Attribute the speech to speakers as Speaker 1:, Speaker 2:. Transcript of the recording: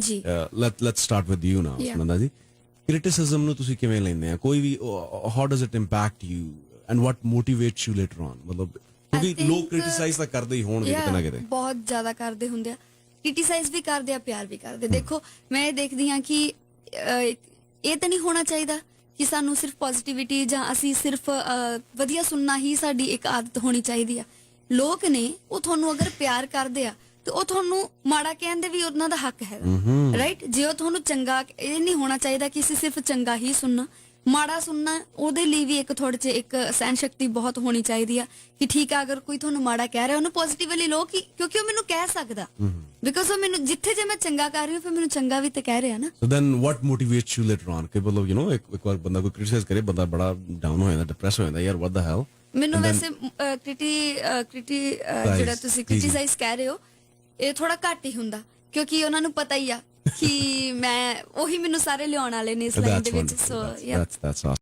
Speaker 1: ਜੀ।
Speaker 2: Let let's start with you now. Sunanda ji criticism ਨੂੰ ਤੁਸੀਂ ਕਿਵੇਂ ਲੈਂਦੇ ਆ ਕੋਈ ਵੀ how does it impact you and what motivates you later on ਮਤਲਬ ਕਿਉਂਕਿ ਲੋਕ ਕ੍ਰਿਟਿਸਾਈਜ਼ ਤਾਂ ਕਰਦੇ ਹੀ ਹੋਣਗੇ ਕਿਤੇ ਨਾ ਕਿਤੇ
Speaker 1: ਬਹੁਤ ਜ਼ਿਆਦਾ ਕਰਦੇ ਹੁੰਦੇ ਆ ਕ੍ਰਿਟਿਸਾਈਜ਼ ਵੀ ਕਰਦੇ ਆ ਪਿਆਰ ਵੀ ਕਰਦੇ ਦੇਖੋ ਮੈਂ ਇਹ ਦੇਖਦੀ ਹਾਂ ਕਿ ਇਹ ਤਾਂ ਨਹੀਂ ਹੋਣਾ ਚਾਹੀਦਾ ਕਿ ਸਾਨੂੰ ਸਿਰਫ ਪੋਜ਼ਿਟਿਵਿਟੀ ਜਾਂ ਅਸੀਂ ਸਿਰਫ ਵਧੀਆ ਸੁਣਨਾ ਹੀ ਸਾਡੀ ਇੱਕ ਆਦਤ ਹੋਣੀ ਚਾਹੀਦੀ ਆ ਲੋਕ ਨੇ ਉਹ ਤੁਹਾਨੂੰ ਅਗਰ ਪਿਆਰ ਕਰਦੇ ਆ ਤੇ ਉਹ ਤੁਹਾਨੂੰ ਮਾੜਾ ਕਹਿਣ ਦੇ ਵੀ ਉਹਨਾਂ ਦਾ ਹੱਕ ਹੈ ਰਾਈਟ ਜੇ ਉਹ ਤੁਹਾਨੂੰ ਚੰਗਾ ਇਹ ਨਹੀਂ ਹੋਣਾ ਚਾਹੀਦਾ ਕਿ ਅਸੀਂ ਸਿਰਫ ਚੰਗਾ ਹੀ ਸੁਣਨਾ। ਮਾੜਾ ਸੁਣਨਾ ਉਹਦੇ ਲਈ ਵੀ ਇੱਕ ਥੋੜੇ ਜਿਹੇ ਇੱਕ ਸਹਿਨ ਸ਼ਕਤੀ ਬਹੁਤ ਹੋਣੀ ਚਾਹੀਦੀ ਆ ਕਿ ਠੀਕ ਆ ਅਗਰ ਕੋਈ ਤੁਹਾਨੂੰ ਮਾੜਾ ਕਹਿ ਰਿਹਾ ਉਹਨੂੰ ਪੋਜ਼ਿਟਿਵਲੀ ਲੋ ਕਿ ਕਿਉਂਕਿ ਉਹ ਮੈਨੂੰ ਕਹਿ ਸਕਦਾ। ਬਿਕਾਜ਼ ਉਹ ਮੈਨੂੰ ਜਿੱਥੇ ਜੇ ਮੈਂ ਚੰਗਾ ਕਰ ਰਹੀ ਹਾਂ ਫਿਰ ਮੈਨੂੰ ਚੰਗਾ ਵੀ ਤੇ ਕਹਿ ਰਿਹਾ ਨਾ।
Speaker 2: So then what motivates you later on ਕਿ ਮਤਲਬ ਯੂ نو ਇੱਕ ਇੱਕ ਵਾਰ ਬੰਦਾ ਕੋਈ ਕ੍ਰਿਟਿਸਾਈਜ਼ ਕਰੇ ਬੰਦਾ ਬੜਾ ਡਾਊਨ ਹੋ ਜਾਂਦਾ ਡਿਪਰੈਸ ਹੋ ਜਾਂਦਾ ਯਾਰ ਵਾਟ ਦ ਹੈਲ
Speaker 1: ਮੈਨੂੰ ਵੈਸੇ ਕ੍ਰਿਟੀ ਕ੍ਰਿਟੀ ਜਿਹੜਾ ਤੁਸੀਂ। ਕ੍ਰਿਟਿਸਾਈਜ਼ ਕਹਿ ਰਹੇ ਹੋ ਇਹ ਥੋੜਾ ਘੱਟ ਹੀ ਹੁੰਦਾ ਕਿਉਂਕਿ ਉਹਨਾਂ ਨੂੰ ਪਤਾ ਹੀ ਆ ਕਿ ਮੈਂ ਉਹੀ ਮੈਨੂੰ ਸਾਰੇ ਲਿਆਉਣ ਵਾਲੇ ਨੇ ਇਸ ਲਾਈਨ ਦੇ ਵਿੱਚ ਸੋ ਯਾ